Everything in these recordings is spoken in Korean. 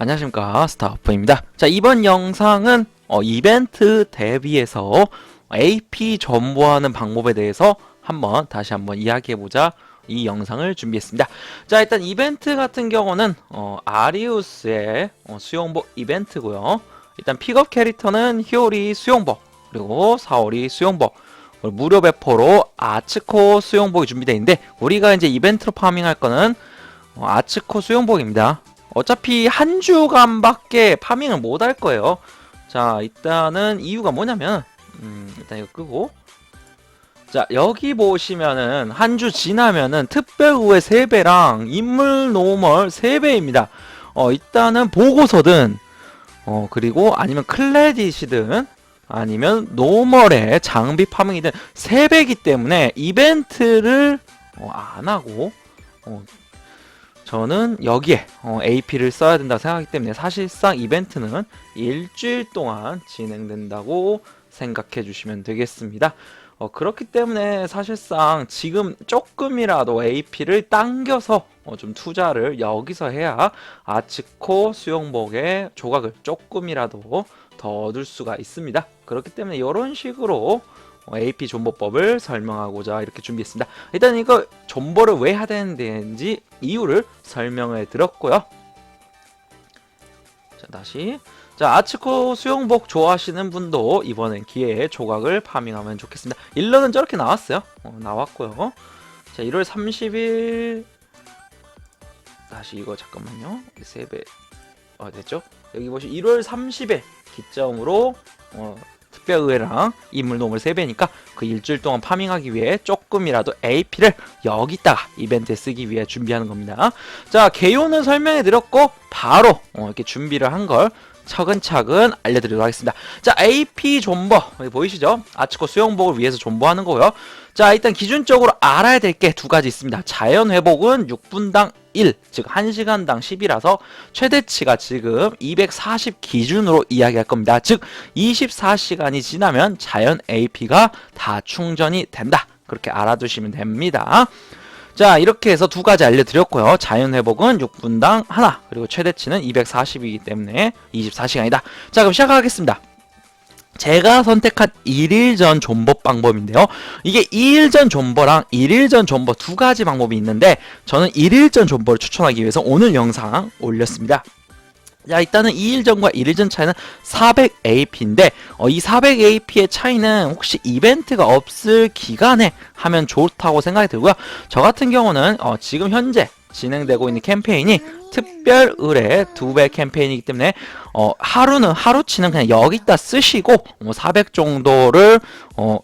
안녕하십니까 스타프입니다. 자 이번 영상은 어, 이벤트 대비해서 AP 전보하는 방법에 대해서 한번 다시 한번 이야기해보자 이 영상을 준비했습니다. 자 일단 이벤트 같은 경우는 어, 아리우스의 어, 수용복 이벤트고요. 일단 픽업 캐릭터는 히오리 수용복 그리고 사오리 그리고 무료 배포로 아츠코 수용복이 준비되어 있는데 우리가 이제 이벤트로 파밍할 거는 어, 아츠코 수용복입니다. 어차피 한 주간밖에 파밍을 못 할 거예요. 자, 일단은 이유가 뭐냐면, 음, 일단 이거 끄고. 자, 여기 보시면은 한 주 지나면은 특별 우회 3배랑 인물 노멀 3배입니다. 어, 일단은 보고서든, 어, 그리고 아니면 클레딧이든, 아니면 노멀의 장비 파밍이든 3배이기 때문에 이벤트를 어, 안 하고, 어, 저는 여기에 어, AP를 써야 된다고 생각하기 때문에 사실상 이벤트는 일주일 동안 진행된다고 생각해 주시면 되겠습니다. 어, 그렇기 때문에 사실상 지금 조금이라도 AP를 당겨서 어, 좀 투자를 여기서 해야 아츠코 수영복의 조각을 조금이라도 더 얻을 수가 있습니다. 그렇기 때문에 이런 식으로 어, AP 존버법을 설명하고자 이렇게 준비했습니다. 일단 이거 존버를 왜 해야 되는지 이유를 설명을 드렸고요. 자 다시 자 아츠코 수영복 좋아하시는 분도 이번엔 기회에 조각을 파밍하면 좋겠습니다. 일러는 저렇게 나왔어요. 어, 나왔고요. 자 1월 30일 다시 이거 잠깐만요. 3배 어 됐죠? 여기 보시 1월 30일 기점으로 어, 특별의회랑 인물노물 3배니까 그 일주일 동안 파밍하기 위해 조금이라도 AP를 여기다가 이벤트에 쓰기 위해 준비하는 겁니다. 자, 개요는 설명해 드렸고 바로 어, 이렇게 준비를 한 걸 차근차근 알려드리도록 하겠습니다. 자, AP 존버 보이시죠? 아츠코 수영복을 위해서 존버하는 거고요. 자, 일단 기준적으로 알아야 될 게 두 가지 있습니다. 자연 회복은 6분당 1, 즉 1시간당 10이라서 최대치가 지금 240 기준으로 이야기할 겁니다. 즉 24시간이 지나면 자연 AP가 다 충전이 된다. 그렇게 알아두시면 됩니다. 자 이렇게 해서 두 가지 알려드렸고요. 자연 회복은 6분당 하나 그리고 최대치는 240이기 때문에 24시간이다. 자 그럼 시작하겠습니다. 제가 선택한 1일 전 존버 방법인데요. 이게 2일 전 존버랑 1일 전 존버 두 가지 방법이 있는데 저는 1일 전 존버를 추천하기 위해서 오늘 영상 올렸습니다. 자 일단은 2일 전과 1일 전 차이는 400AP인데 어, 이 400AP의 차이는 혹시 이벤트가 없을 기간에 하면 좋다고 생각이 들고요. 저 같은 경우는 어, 지금 현재 진행되고 있는 캠페인이 특별 의뢰 두 배 캠페인이기 때문에 어, 하루는 하루치는 그냥 여기다 쓰시고 뭐400 정도를 어,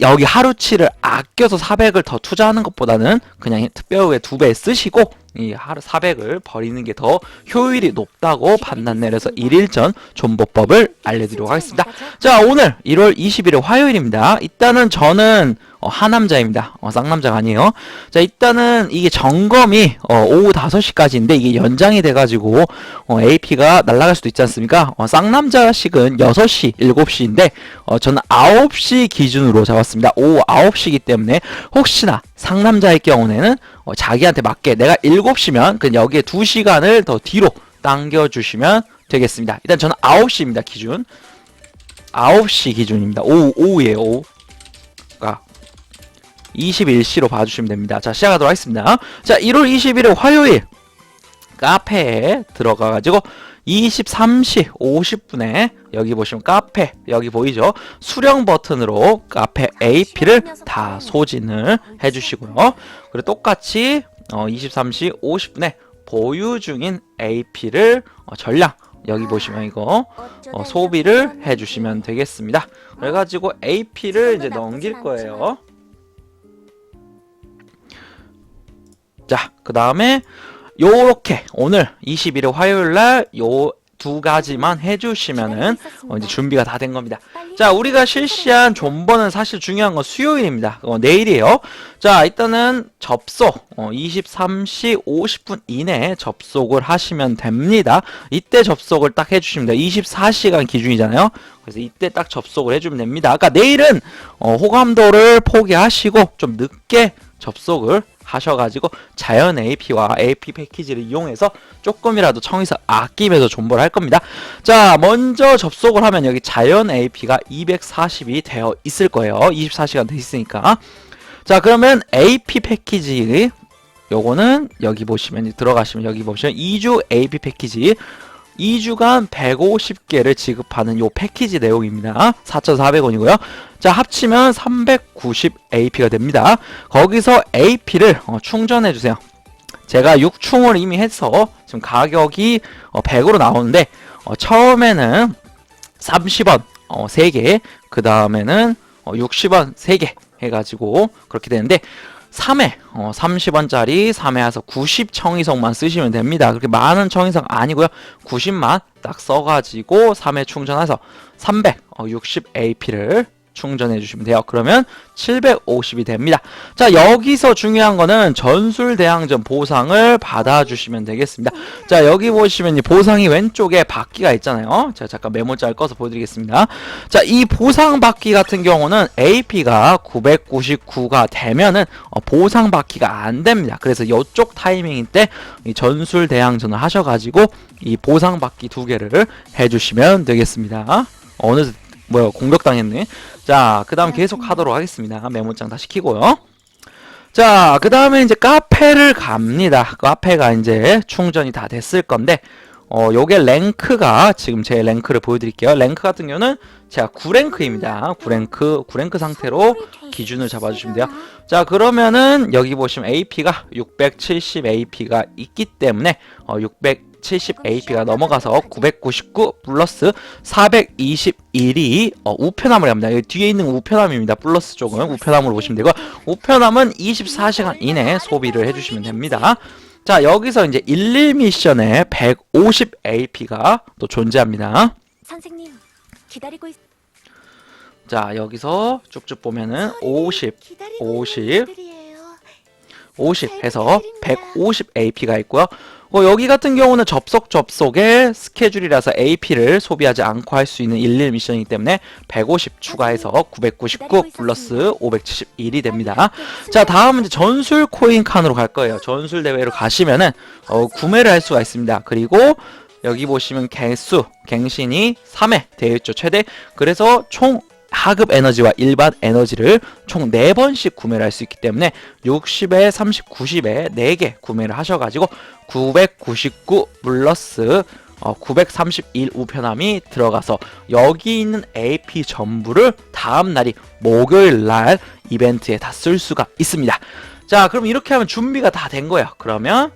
여기 하루치를 아껴서 400을 더 투자하는 것보다는 그냥 특별 의뢰 두배 쓰시고 이 하루 400을 버리는 게 더 효율이 높다고 판단 내려서 1일 전 존버법을 알려드리도록 하겠습니다. 자 오늘 1월 20일의 화요일입니다. 일단은 저는 어, 하남자입니다. 어, 쌍남자가 아니에요. 자 일단은 이게 점검이 어, 오후 5시까지인데 이게 연장이 돼가지고 어, AP가 날아갈 수도 있지 않습니까? 어, 쌍남자식은 6시, 7시인데 어, 저는 9시 기준으로 잡았습니다. 오후 9시이기 때문에 혹시나 상남자일 경우에는 어, 자기한테 맞게 내가 7시면 그냥 여기에 2시간을 더 뒤로 당겨주시면 되겠습니다. 일단 저는 9시입니다. 기준. 9시 기준입니다. 오후, 오후에요. 오후. 가 21시로 봐주시면 됩니다. 자, 시작하도록 하겠습니다. 자, 1월 21일 화요일 카페에 들어가가지고 23시 50분에 여기 보시면 카페 여기 보이죠? 수령 버튼으로 카페 AP를 다 소진을 해주시고요. 그리고 똑같이 어, 23시 50분에 보유 중인 AP를 어, 전량 여기 보시면 이거 어, 소비를 해주시면 되겠습니다. 그래가지고 AP를 이제 넘길 거예요. 자, 그 다음에 요렇게 오늘 21일 화요일 날 요 두 가지만 해주시면은 어, 이제 준비가 다 된 겁니다. 자, 우리가 실시한 존버는 사실 중요한 건 수요일입니다. 어, 내일이에요. 자, 일단은 접속 어, 23시 50분 이내에 접속을 하시면 됩니다. 이때 접속을 딱 해주시면 돼요. 24시간 기준이잖아요. 그래서 이때 딱 접속을 해주면 됩니다. 아까 내일은 어, 호감도를 포기하시고 좀 늦게 접속을 하셔가지고 자연 AP와 AP 패키지를 이용해서 조금이라도 청이서 아끼면서 존버를 할 겁니다. 자, 먼저 접속을 하면 여기 자연 AP가 240이 되어 있을 거예요. 24시간 돼 있으니까. 자, 그러면 AP 패키지 요거는 여기 보시면 들어가시면 여기 보시면 2주 AP 패키지 2주간 150개를 지급하는 요 패키지 내용입니다. 4,400원이고요. 자, 합치면 390 AP가 됩니다. 거기서 AP를 어, 충전해 주세요. 제가 6충을 이미 해서 지금 가격이 어, 100으로 나오는데 어, 처음에는 30원 어, 3개, 그 다음에는 어, 60원 3개 해가지고 그렇게 되는데 3회 어, 30원짜리 3회 해서 90 청이성만 쓰시면 됩니다. 그렇게 많은 청이성 아니고요. 90만 딱 써가지고 3회 충전해서 360 AP를 충전해 주시면 돼요. 그러면 750이 됩니다. 자, 여기서 중요한 거는 전술 대항전 보상을 받아 주시면 되겠습니다. 자, 여기 보시면 이 보상이 왼쪽에 바퀴가 있잖아요. 자, 잠깐 메모장을 꺼서 보여드리겠습니다. 자, 이 보상 바퀴 같은 경우는 AP가 999가 되면은 어, 보상 바퀴가 안 됩니다. 그래서 이쪽 타이밍 때이 전술 대항전을 하셔가지고 이 보상 바퀴 두 개를 해주시면 되겠습니다. 어느 뭐야 공격당했네. 자, 그 다음 계속 하도록 하겠습니다. 메모장 다시 키고요. 자, 그 다음에 이제 카페를 갑니다. 카페가 이제 충전이 다 됐을 건데, 어, 요게 랭크가, 지금 제 랭크를 보여드릴게요. 랭크 같은 경우는 제가 9랭크입니다. 9랭크, 9랭크 상태로 기준을 잡아주시면 돼요. 자, 그러면은 여기 보시면 AP가 670 AP가 있기 때문에, 어, 670 AP가 넘어가서 999 플러스 421이 어, 우편함을 합니다. 여기 뒤에 있는 우편함입니다. 플러스 쪽은 우편함으로 보시면 되고 우편함은 24시간 이내 소비를 해주시면 됩니다. 자 여기서 이제 11 미션에 150 AP가 또 존재합니다. 선생님 기다리고 있. 자 여기서 쭉쭉 보면은 50, 기다리고 50. 있는 분들이에요. 50 해서 150 AP가 있고요. 어, 여기 같은 경우는 접속 접속의 스케줄이라서 AP를 소비하지 않고 할 수 있는 11 미션이기 때문에 150 추가해서 999 플러스 571이 됩니다. 자 다음은 이제 전술 코인 칸으로 갈 거예요. 전술 대회로 가시면은 어, 구매를 할 수가 있습니다. 그리고 여기 보시면 개수 갱신이 3회 되어 있죠 최대. 그래서 총 하급 에너지와 일반 에너지를 총 4번씩 구매를 할 수 있기 때문에 60에 30, 90에 4개 구매를 하셔가지고 999 플러스 어, 931 우편함이 들어가서 여기 있는 AP 전부를 다음 날이 목요일 날 이벤트에 다 쓸 수가 있습니다. 자, 그럼 이렇게 하면 준비가 다 된 거예요. 그러면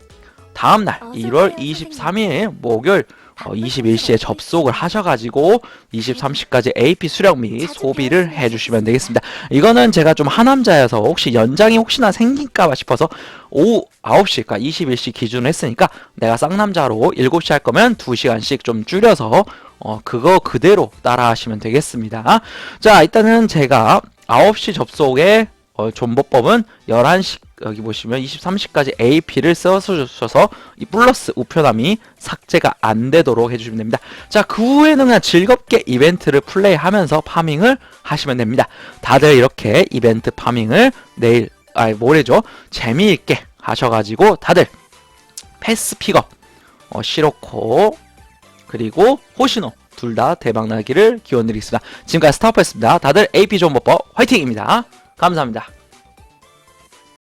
다음 날 어서 1월 오세요, 23일 목요일 어, 21시에 접속을 하셔가지고 23시까지 AP 수령 및 소비를 해주시면 되겠습니다. 이거는 제가 좀 하남자여서 혹시 연장이 혹시나 생길까봐 싶어서 오후 9시, 그러니까 21시 기준으로 했으니까 내가 쌍남자로 7시 할 거면 2시간씩 좀 줄여서 어, 그거 그대로 따라 하시면 되겠습니다. 자, 일단은 제가 9시 접속에 어, 존버법은 11시 여기 보시면 23시까지 AP를 써주셔서 이 플러스 우편함이 삭제가 안 되도록 해주시면 됩니다. 자, 그 후에는 그냥 즐겁게 이벤트를 플레이하면서 파밍을 하시면 됩니다. 다들 이렇게 이벤트 파밍을 내일, 아니, 모레죠. 재미있게 하셔가지고 다들 패스 픽업, 어, 시로코, 그리고 호시노 둘 다 대박 나기를 기원드리겠습니다. 지금까지 스타퍼였습니다. 다들 AP 존버법 화이팅입니다. 감사합니다.